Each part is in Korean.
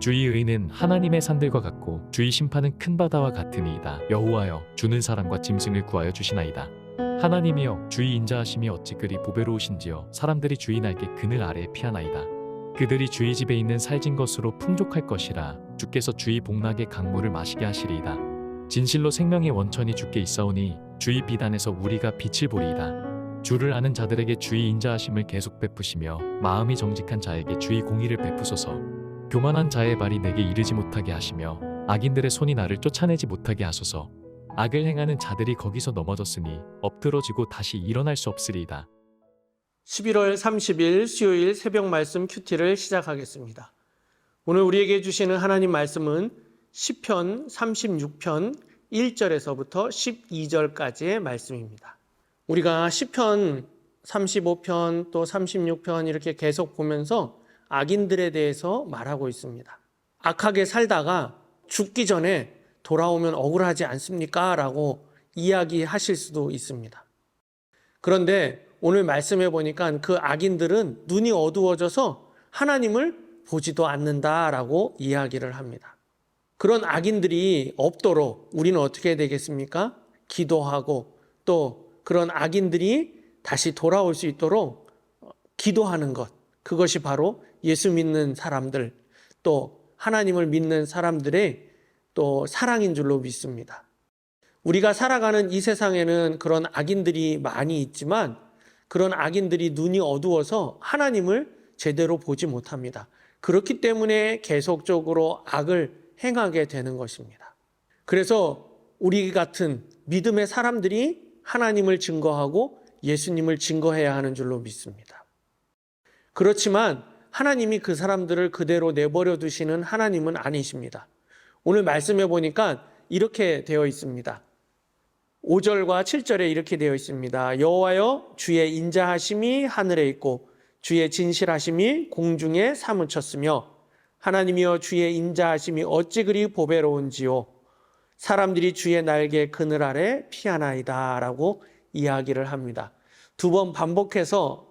주의 의는 하나님의 산들과 같고 주의 심판은 큰 바다와 같으니이다. 여호와여 주는 사람과 짐승을 구하여 주시나이다. 하나님이여 주의 인자하심이 어찌 그리 보배로우신지요 사람들이 주의 날개 그늘 아래에 피하나이다. 그들이 주의 집에 있는 살진 것으로 풍족할 것이라 주께서 주의 복락의 강물을 마시게 하시리이다. 진실로 생명의 원천이 주께 있사오니 주의 비단에서 우리가 빛을 보리이다. 주를 아는 자들에게 주의 인자하심을 계속 베푸시며 마음이 정직한 자에게 주의 공의를 베푸소서. 교만한 자의 발이 내게 이르지 못하게 하시며 악인들의 손이 나를 쫓아내지 못하게 하소서. 악을 행하는 자들이 거기서 넘어졌으니 엎드러지고 다시 일어날 수 없으리이다. 11월 30일 수요일 새벽 말씀 큐티를 시작하겠습니다. 오늘 우리에게 주시는 하나님 말씀은 시편 36편 1절에서부터 12절까지의 말씀입니다. 우리가 시편 35편 또 36편 이렇게 계속 보면서 악인들에 대해서 말하고 있습니다. 악하게 살다가 죽기 전에 돌아오면 억울하지 않습니까? 라고 이야기하실 수도 있습니다. 그런데 오늘 말씀해 보니까 그 악인들은 눈이 어두워져서 하나님을 보지도 않는다라고 이야기를 합니다. 그런 악인들이 없도록 우리는 어떻게 해야 되겠습니까? 기도하고 또 그런 악인들이 다시 돌아올 수 있도록 기도하는 것. 그것이 바로 예수 믿는 사람들 또 하나님을 믿는 사람들의 또 사랑인 줄로 믿습니다. 우리가 살아가는 이 세상에는 그런 악인들이 많이 있지만 그런 악인들이 눈이 어두워서 하나님을 제대로 보지 못합니다. 그렇기 때문에 계속적으로 악을 행하게 되는 것입니다. 그래서 우리 같은 믿음의 사람들이 하나님을 증거하고 예수님을 증거해야 하는 줄로 믿습니다. 그렇지만 하나님이 그 사람들을 그대로 내버려 두시는 하나님은 아니십니다. 오늘 말씀해 보니까 이렇게 되어 있습니다. 5절과 7절에 이렇게 되어 있습니다. 여호와여 주의 인자하심이 하늘에 있고 주의 진실하심이 공중에 사무쳤으며 하나님이여 주의 인자하심이 어찌 그리 보배로운지요 사람들이 주의 날개 그늘 아래 피하나이다라고 이야기를 합니다. 두 번 반복해서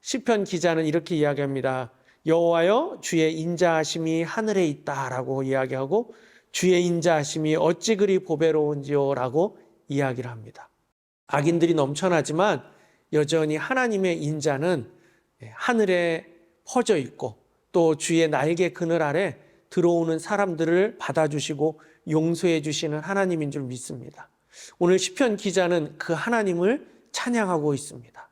시편 기자는 이렇게 이야기합니다. 여호와여 주의 인자하심이 하늘에 있다라고 이야기하고 주의 인자하심이 어찌 그리 보배로운지요라고 이야기를 합니다. 악인들이 넘쳐나지만 여전히 하나님의 인자는 하늘에 퍼져 있고 또 주의 날개 그늘 아래 들어오는 사람들을 받아주시고 용서해 주시는 하나님인 줄 믿습니다. 오늘 시편 기자는 그 하나님을 찬양하고 있습니다.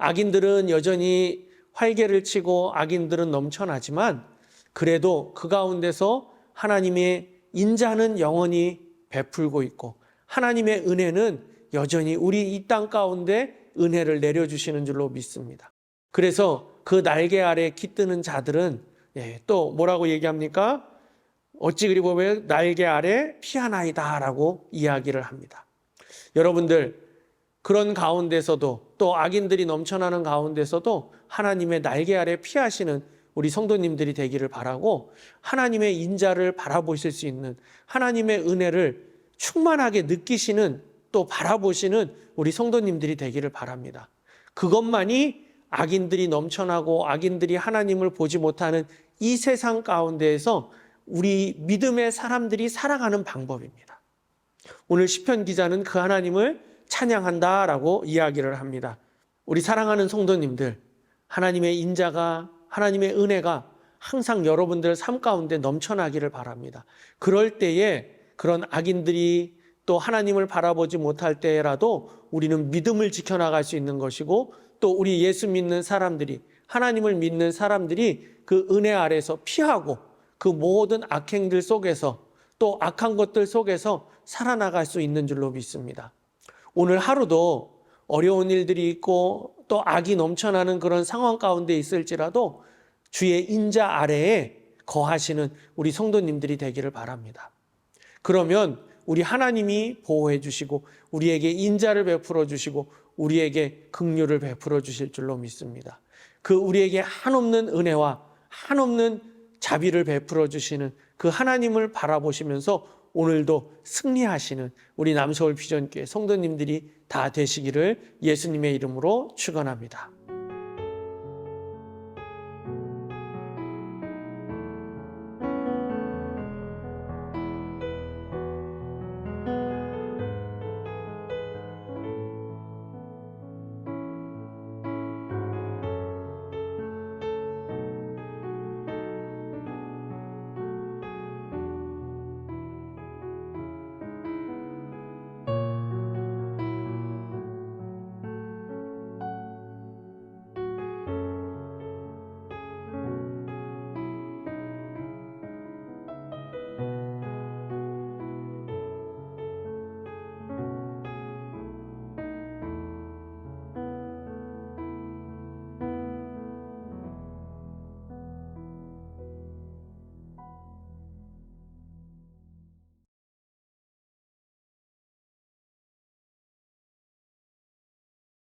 악인들은 여전히 활개를 치고 악인들은 넘쳐나지만 그래도 그 가운데서 하나님의 인자는 영원히 베풀고 있고 하나님의 은혜는 여전히 우리 이 땅 가운데 은혜를 내려주시는 줄로 믿습니다. 그래서 그 날개 아래 깃드는 자들은 예, 또 뭐라고 얘기합니까? 어찌 그리 보면 날개 아래 피하나이다라고 이야기를 합니다. 여러분들 그런 가운데서도 또 악인들이 넘쳐나는 가운데서도 하나님의 날개 아래 피하시는 우리 성도님들이 되기를 바라고 하나님의 인자를 바라보실 수 있는 하나님의 은혜를 충만하게 느끼시는 또 바라보시는 우리 성도님들이 되기를 바랍니다. 그것만이 악인들이 넘쳐나고 악인들이 하나님을 보지 못하는 이 세상 가운데에서 우리 믿음의 사람들이 살아가는 방법입니다. 오늘 시편 기자는 그 하나님을 찬양한다라고 이야기를 합니다. 우리 사랑하는 성도님들, 하나님의 인자가 하나님의 은혜가 항상 여러분들 삶 가운데 넘쳐나기를 바랍니다. 그럴 때에 그런 악인들이 또 하나님을 바라보지 못할 때라도 우리는 믿음을 지켜나갈 수 있는 것이고 또 우리 예수 믿는 사람들이 하나님을 믿는 사람들이 그 은혜 아래서 피하고 그 모든 악행들 속에서 또 악한 것들 속에서 살아나갈 수 있는 줄로 믿습니다. 오늘 하루도 어려운 일들이 있고 또 악이 넘쳐나는 그런 상황 가운데 있을지라도 주의 인자 아래에 거하시는 우리 성도님들이 되기를 바랍니다. 그러면 우리 하나님이 보호해 주시고 우리에게 인자를 베풀어 주시고 우리에게 긍휼을 베풀어 주실 줄로 믿습니다. 그 우리에게 한없는 은혜와 한없는 자비를 베풀어 주시는 그 하나님을 바라보시면서 오늘도 승리하시는 우리 남서울 비전교회 성도님들이 다 되시기를 예수님의 이름으로 축원합니다.